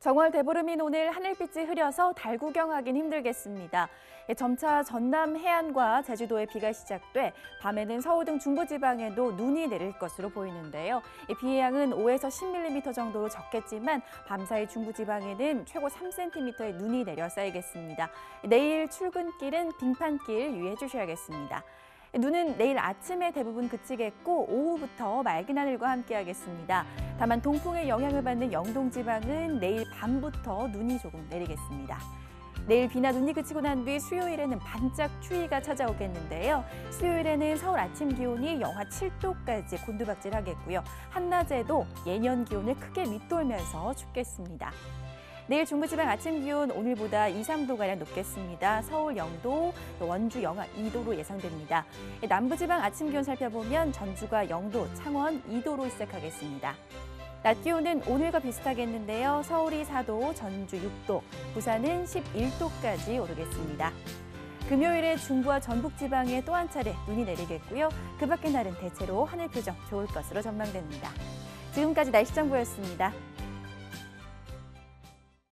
정월 대보름인 오늘 하늘빛이 흐려서 달 구경하긴 힘들겠습니다. 예, 점차 전남 해안과 제주도에 비가 시작돼 밤에는 서울 등 중부지방에도 눈이 내릴 것으로 보이는데요. 이 비의 양은 5에서 10mm 정도로 적겠지만 밤사이 중부지방에는 최고 3cm의 눈이 내려 쌓이겠습니다. 내일 출근길은 빙판길 유의해 주셔야겠습니다. 눈은 내일 아침에 대부분 그치겠고 오후부터 맑은 하늘과 함께하겠습니다. 다만 동풍의 영향을 받는 영동 지방은 내일 밤부터 눈이 조금 내리겠습니다. 내일 비나 눈이 그치고 난 뒤 수요일에는 반짝 추위가 찾아오겠는데요. 수요일에는 서울 아침 기온이 영하 7도까지 곤두박질하겠고요. 한낮에도 예년 기온을 크게 밑돌면서 춥겠습니다. 내일 중부지방 아침 기온 오늘보다 2, 3도가량 높겠습니다. 서울 0도, 원주 영하 2도로 예상됩니다. 남부지방 아침 기온 살펴보면 전주가 0도, 창원 2도로 시작하겠습니다. 낮 기온은 오늘과 비슷하겠는데요. 서울이 4도, 전주 6도, 부산은 11도까지 오르겠습니다. 금요일에 중부와 전북 지방에 또 한 차례 눈이 내리겠고요. 그 밖의 날은 대체로 하늘 표정 좋을 것으로 전망됩니다. 지금까지 날씨 정보였습니다.